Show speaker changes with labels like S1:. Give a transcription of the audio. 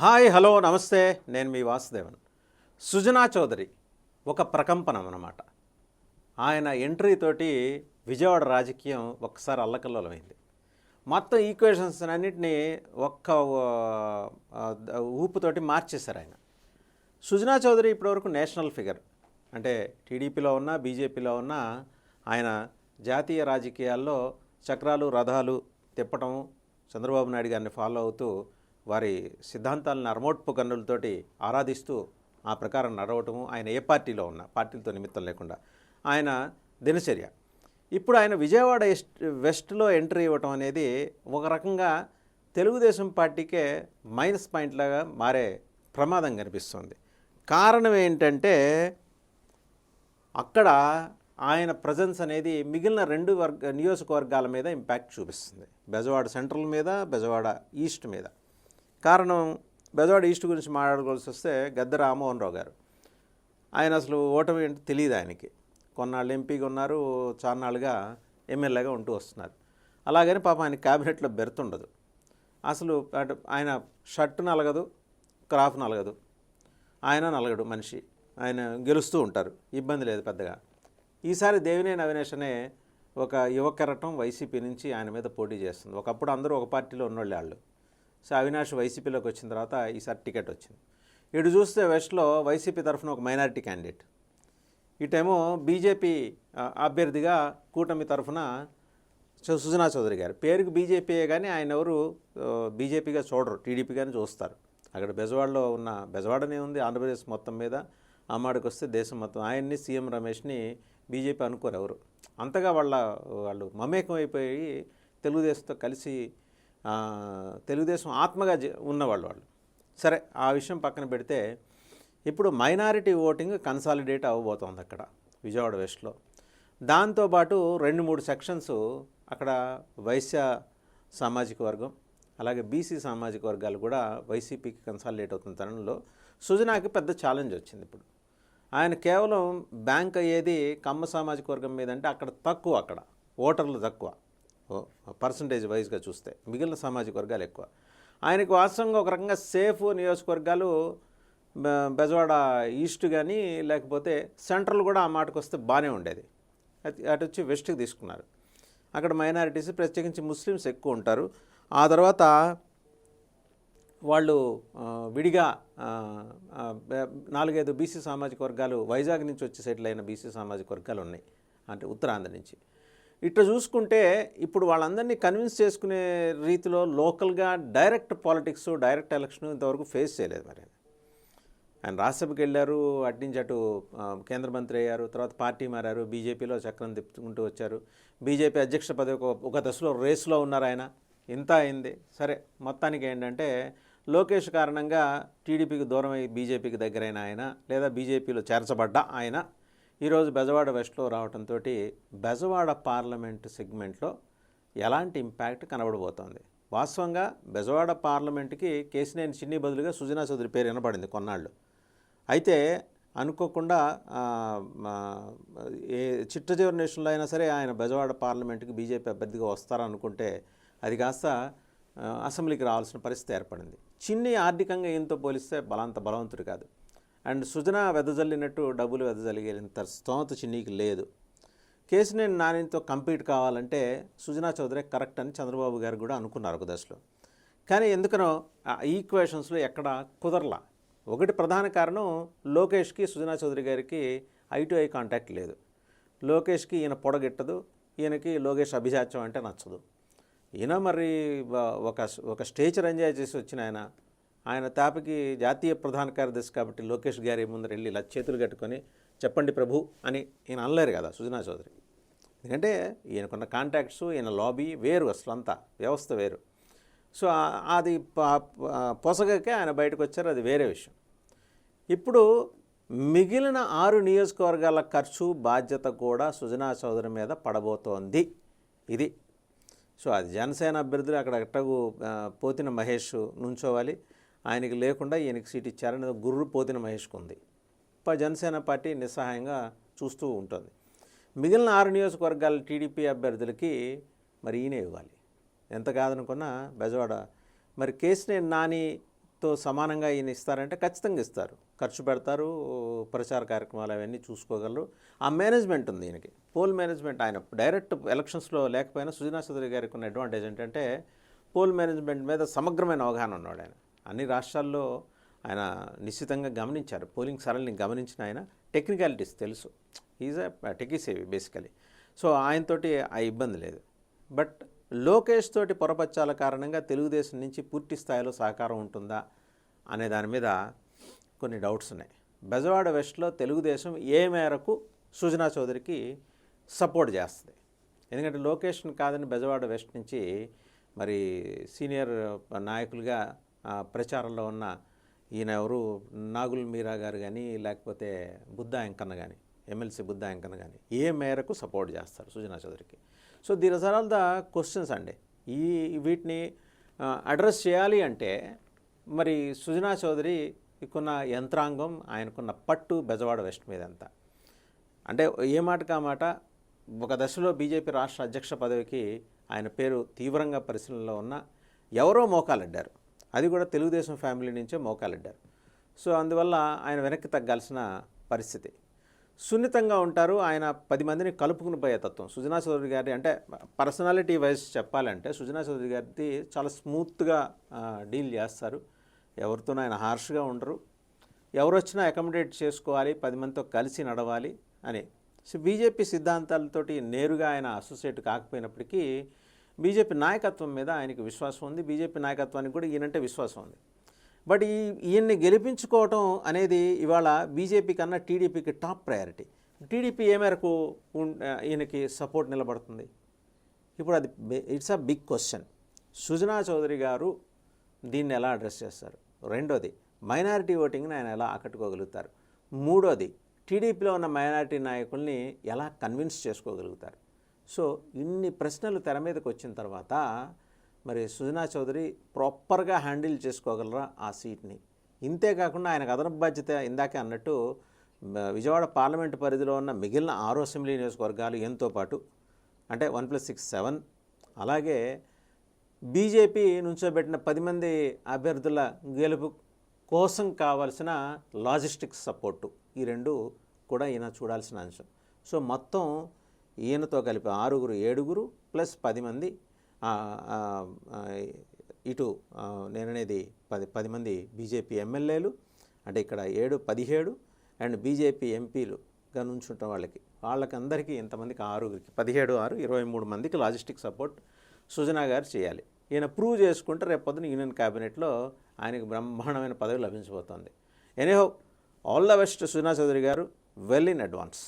S1: Hi hello నమస్తే. నేను మీ వాసుదేవన్. సుజనా చౌదరి ఒక ప్రకంపనం అన్నమాట. ఆయన ఎంట్రీ తోటి విజయవాడ రాజకీయం ఒక్కసారి అల్లకల్లోలమైంది. మొత్తం ఈక్వేషన్స్ అన్నింటినీ ఒక్క ఊపుతోటి మార్చేశారు ఆయన. సుజనా చౌదరి ఇప్పటివరకు నేషనల్ ఫిగర్. అంటే టీడీపీలో ఉన్న బీజేపీలో ఉన్న ఆయన జాతీయ రాజకీయాల్లో చక్రాలు రథాలు తిప్పటం చంద్రబాబు నాయుడు గారిని ఫాలో అవుతూ వారి సిద్ధాంతాలను అరమోట్పు కన్నులతోటి ఆరాధిస్తూ ఆ ప్రకారం నడవటము ఆయన ఏ పార్టీలో ఉన్న పార్టీలతో నిమిత్తం లేకుండా. ఆయన దినచర్య. ఇప్పుడు ఆయన విజయవాడ ఎస్ట్ వెస్ట్లో ఎంట్రీ ఇవ్వటం అనేది ఒక రకంగా తెలుగుదేశం పార్టీకే మైనస్ పాయింట్ లాగా మారే ప్రమాదం కనిపిస్తుంది. కారణం ఏంటంటే అక్కడ ఆయన ప్రజెన్స్ అనేది మిగిలిన రెండు వర్గ నియోజకవర్గాల మీద ఇంపాక్ట్ చూపిస్తుంది. బెజవాడ సెంట్రల్ మీద బెజవాడ ఈస్ట్ మీద. కారణం బెదవాడ ఈస్ట్ గురించి మాట్లాడుకోవాల్సి వస్తే గద్దె రామ్మోహన్ రావు గారు. ఆయన అసలు ఓటమి ఏంటో తెలియదు ఆయనకి. కొన్నాళ్ళు ఎంపీగా ఉన్నారు చాన్నాళ్ళుగా ఎమ్మెల్యేగా ఉంటూ వస్తున్నారు. అలాగని పాపం ఆయన క్యాబినెట్లో బెర్త్ ఉండదు అసలు అటు ఆయన షర్ట్ నలగదు క్రాఫ్ నలగదు. ఆయన నలగడు మనిషి. ఆయన గెలుస్తూ ఉంటారు. ఇబ్బంది లేదు పెద్దగా. ఈసారి దేవినేని అవినేష్ అనే ఒక యువకెరటం వైసీపీ నుంచి ఆయన మీద పోటీ చేస్తుంది. ఒకప్పుడు అందరూ ఒక పార్టీలో ఉన్నోళ్ళు వాళ్ళు. సో అవినాష్ వైసీపీలోకి వచ్చిన తర్వాత ఈసారి టికెట్ వచ్చింది. ఇటు చూస్తే వెస్ట్లో వైసీపీ తరఫున ఒక మైనారిటీ క్యాండిడేట్. ఇటేమో బీజేపీ అభ్యర్థిగా కూటమి తరఫున సుజనా చౌదరి గారు. పేరుకు బీజేపీయే కానీ ఆయన ఎవరు? బీజేపీగా చూడరు టీడీపీగానే చూస్తారు. అక్కడ బెజవాడలో ఉన్న బెజవాడనే ఉంది ఆంధ్రప్రదేశ్ మొత్తం మీద. అమ్మాడికి వస్తే దేశం మొత్తం. ఆయన్ని సీఎం రమేష్ని బీజేపీ అనుకోరు ఎవరు. అంతగా వాళ్ళ వాళ్ళు మమేకం అయిపోయి తెలుగుదేశంతో కలిసి తెలుగుదేశం ఆత్మగా జ- ఉన్నవాళ్ళు వాళ్ళు. సరే ఆ విషయం పక్కన పెడితే ఇప్పుడు మైనారిటీ ఓటింగ్ కన్సాలిడేట్ అవ్వబోతోంది అక్కడ విజయవాడ వెస్ట్లో. దాంతోపాటు రెండు మూడు సెక్షన్స్ అక్కడ వైశ్య సామాజిక వర్గం అలాగే బీసీ సామాజిక వర్గాలు కూడా వైసీపీకి కన్సాలిడేట్ అవుతున్న తరుణంలో సుజనాకి పెద్ద ఛాలెంజ్ వచ్చింది ఇప్పుడు. ఆయన కేవలం బ్యాంక్ అయ్యేది కమ్మ సామాజిక వర్గం మీద అంటే అక్కడ తక్కువ అక్కడ ఓటర్లు తక్కువ. పర్సంటేజ్ వైజ్గా చూస్తే మిగిలిన సామాజిక వర్గాలు ఎక్కువ. ఆయనకు వాస్తవంగా ఒక రకంగా సేఫ్ నియోజకవర్గాలు బె- బెజవాడ ఈస్ట్ కానీ లేకపోతే సెంట్రల్ కూడా ఆ మాటకు వస్తే బాగానే ఉండేది. అటు వచ్చి వెస్ట్కి తీసుకున్నారు. అక్కడ మైనారిటీస్ ప్రత్యేకించి ముస్లిమ్స్ ఎక్కువ ఉంటారు. ఆ తర్వాత వాళ్ళు విడిగా నాలుగైదు బీసీ సామాజిక వర్గాలు వైజాగ్ నుంచి వచ్చి సెటిల్ అయిన బీసీ సామాజిక వర్గాలు ఉన్నాయి. అంటే ఉత్తరాంధ్ర నుంచి. ఇట్లా చూసుకుంటే ఇప్పుడు వాళ్ళందరినీ కన్విన్స్ చేసుకునే రీతిలో లోకల్గా డైరెక్ట్ పాలిటిక్స్ డైరెక్ట్ ఎలక్షన్ ఇంతవరకు ఫేస్ చేయలేదు మరి. ఆయన రాజ్యసభకి వెళ్ళారు అటు నుంచి అటు కేంద్ర మంత్రి అయ్యారు తర్వాత పార్టీ మారారు బీజేపీలో చక్రం తిప్పుకుంటూ వచ్చారు. బీజేపీ అధ్యక్ష పదవి ఒక- దశలో రేసులో ఉన్నారు ఆయన. ఇంత అయింది. సరే మొత్తానికి ఏంటంటే లోకేష్ కారణంగా టీడీపీకి దూరమై బీజేపీకి దగ్గరైన ఆయన లేదా బీజేపీలో చేర్చబడ్డ ఆయన ఈరోజు బెజవాడ వెస్ట్లో రావడంతో బెజవాడ పార్లమెంట్ సెగ్మెంట్లో ఎలాంటి ఇంపాక్ట్ కనబడబోతోంది? వాస్తవంగా బెజవాడ పార్లమెంట్కి కేసినేని చిన్ని బదులుగా సుజనా చౌదరి పేరు వినపడింది కొన్నాళ్ళు. అయితే అనుకోకుండా మా, ఏ చిట్ట చివరి నేషన్లో అయినా సరే ఆయన బెజవాడ పార్లమెంట్కి బీజేపీ అభ్యర్థిగా వస్తారనుకుంటే అది కాస్త అసెంబ్లీకి రావాల్సిన పరిస్థితి ఏర్పడింది. చిన్ని ఆర్థికంగా ఈయనతో పోలిస్తే బలంత బలవంతుడు కాదు. అండ్ సుజన వెదజల్లినట్టు డబ్బులు వెదజల్లిగేంత స్తోమత చిన్నీకి లేదు. కేసినేని నానితో కంపీట్ కావాలంటే సుజనా చౌదరి కరెక్ట్ అని చంద్రబాబు గారు కూడా అనుకున్నారు ఒక దశలో. కానీ ఎందుకనో ఆ ఈక్వేషన్స్లో ఎక్కడ కుదరలా. ఒకటి ప్రధాన కారణం లోకేష్కి సుజనా చౌదరి గారికి ఐ టు ఐ కాంటాక్ట్ లేదు. లోకేష్కి ఈయన పొడగెట్టదు ఈయనకి లోకేష్ అభిజాత్యం అంటే నచ్చదు. ఈయన మరి ఒక ఒక స్టేచర్ ఎంజాయ్ చేసి వచ్చిన ఆయన ఆయన తాపకి జాతీయ ప్రధాన కార్యదర్శి కాబట్టి లోకేష్ గారి ముందర వెళ్ళి ఇలా చేతులు కట్టుకొని చెప్పండి ప్రభు అని ఈయన అనలేరు కదా సుజనా చౌదరి. ఎందుకంటే ఈయనకున్న కాంటాక్ట్స్ ఈయన లాబీ వేరు అసలు అంతా వ్యవస్థ వేరు. సో అది పొసగకే ఆయన బయటకు వచ్చారు అది వేరే విషయం. ఇప్పుడు మిగిలిన ఆరు నియోజకవర్గాల ఖర్చు బాధ్యత కూడా సుజనా చౌదరి మీద పడబోతోంది. ఇది. సో అది జనసేన అభ్యర్థులు అక్కడ ఎట్టగు పోతిన మహేష్ నుంచోవాలి. ఆయనకి లేకుండా ఈయనకి సీట్ ఇచ్చారని గుర్రు పోతిన మహేష్కు ఉంది. జనసేన పార్టీ నిస్సహాయంగా చూస్తూ ఉంటుంది. మిగిలిన ఆరు నియోజకవర్గాల టీడీపీ అభ్యర్థులకి మరి ఈయన ఇవ్వాలి. ఎంత కాదనుకున్నా బెజవాడ మరి కేసినేని నానితో సమానంగా ఈయన ఇస్తారంటే ఖచ్చితంగా ఇస్తారు. ఖర్చు పెడతారు ప్రచార కార్యక్రమాలు అవన్నీ చూసుకోగలరు. ఆ మేనేజ్మెంట్ ఉంది ఈయనకి. పోల్ మేనేజ్మెంట్ ఆయన డైరెక్ట్ ఎలక్షన్స్లో లేకపోయినా సుజనా చౌదరి గారికి ఉన్న అడ్వాంటేజ్ ఏంటంటే పోల్ మేనేజ్మెంట్ మీద సమగ్రమైన అవగాహన ఉన్నాడు ఆయన. అన్ని రాష్ట్రాల్లో ఆయన నిశ్చితంగా గమనించారు. పోలింగ్ సరళిని గమనించిన ఆయన టెక్నికాలిటీస్ తెలుసు. Is a tech savvy basically so ఆయనతోటి ఆ ఇబ్బంది లేదు. బట్ లోకేష్ తోటి పొరపచ్చాల కారణంగా తెలుగుదేశం నుంచి పూర్తి స్థాయిలో సహకారం ఉంటుందా అనే దాని మీద కొన్ని డౌట్స్ ఉన్నాయి. బెజవాడ వెస్ట్లో తెలుగుదేశం ఏ మేరకు సుజనా చౌదరికి సపోర్ట్ చేస్తుంది? ఎందుకంటే లోకేష్ని కాదని బెజవాడ వెస్ట్ నుంచి మరి సీనియర్ నాయకులుగా ప్రచారంలో ఉన్న ఈయన ఎవరు? నాగుల్ మీరా గారు కానీ లేకపోతే బుద్ధా వెంకన్న కానీ ఎమ్మెల్సీ బుద్ధా ఎంకన్న కానీ ఏ మేరకు సపోర్ట్ చేస్తారు సుజనా చౌదరికి? సో దీని ఆర్ ఆల్ ద క్వశ్చన్స్ అండి. ఈ వీటిని అడ్రస్ చేయాలి అంటే మరి సుజనా చౌదరికున్న యంత్రాంగం ఆయనకున్న పట్టు బెజవాడ వెస్ట్ మీద ఎంత అంటే ఏ మాట? కామాట ఒక దశలో బీజేపీ రాష్ట్ర అధ్యక్ష పదవికి ఆయన పేరు తీవ్రంగా పరిశీలనలో ఉన్న ఎవరో మోకాలడ్డారు. అది కూడా తెలుగుదేశం ఫ్యామిలీ నుంచే మోకాలడ్డారు. సో అందువల్ల ఆయన వెనక్కి తగ్గాల్సిన పరిస్థితి. సున్నితంగా ఉంటారు ఆయన పది మందిని కలుపుకుని పోయే తత్వం. సుజనా చౌదరి గారి అంటే పర్సనాలిటీ వైజ్ చెప్పాలంటే సుజనా చౌదరి గారిది చాలా స్మూత్గా డీల్ చేస్తారు. ఎవరితోనూ ఆయన హార్ష్గా ఉండరు. ఎవరు వచ్చినా అకామిడేట్ చేసుకోవాలి పది మందితో కలిసి నడవాలి అని. సో బీజేపీ సిద్ధాంతాలతోటి నేరుగా ఆయన అసోసియేట్ కాకపోయినప్పటికీ బీజేపీ నాయకత్వం మీద ఆయనకి విశ్వాసం ఉంది బీజేపీ నాయకత్వానికి కూడా ఈయనంటే విశ్వాసం ఉంది. బట్ ఈ ఈయన్ని గెలిపించుకోవటం అనేది ఇవాళ బీజేపీ కన్నా టీడీపీకి టాప్ ప్రయారిటీ. టీడీపీ ఏ మేరకు ఈయనకి సపోర్ట్ నిలబడుతుంది? ఇప్పుడు అది it's a big question. Sujana Chowdary garu దీన్ని ఎలా అడ్రస్ చేస్తారు? రెండోది మైనారిటీ ఓటింగ్ని ఆయన ఎలా ఆకట్టుకోగలుగుతారు? మూడోది టీడీపీలో ఉన్న మైనారిటీ నాయకుల్ని ఎలా కన్విన్స్ చేసుకోగలుగుతారు? సో ఇన్ని ప్రశ్నలు తెర మీదకి వచ్చిన తర్వాత మరి సుజనా చౌదరి ప్రాపర్గా హ్యాండిల్ చేసుకోగలరా ఆ సీట్ని? ఇంతే కాకుండా ఆయనకు అదనపు బాధ్యత ఇందాకే అన్నట్టు విజయవాడ పార్లమెంటు పరిధిలో ఉన్న మిగిలిన ఆరో అసెంబ్లీ నియోజకవర్గాలు ఎంతో పాటు అంటే వన్ ప్లస్ సిక్స్ సెవెన్ అలాగే బీజేపీ నుంచోబెట్టిన పది మంది అభ్యర్థుల గెలుపు కోసం కావాల్సిన లాజిస్టిక్స్ సపోర్టు ఈ రెండు కూడా ఈయన చూడాల్సిన అంశం. సో మొత్తం ఈయనతో కలిపి ఆరుగురు ఏడుగురు ప్లస్ పది మంది ఇటు నేననేది పది పది మంది బీజేపీ ఎమ్మెల్యేలు అంటే ఇక్కడ ఏడు పదిహేడు అండ్ బీజేపీ ఎంపీలుగా నుంచుంటాం వాళ్ళకి వాళ్ళకందరికీ ఇంతమందికి ఆరుగురికి పదిహేడు ఆరు ఇరవై మూడు మందికి లాజిస్టిక్ సపోర్ట్ సుజనా గారు చేయాలి. ఈయన ప్రూవ్ చేసుకుంటే రేపు పొద్దున యూనియన్ క్యాబినెట్లో ఆయనకు బ్రహ్మాండమైన పదవి లభించబోతోంది. Anyhow all the best Sujana Chowdary garu well in advance.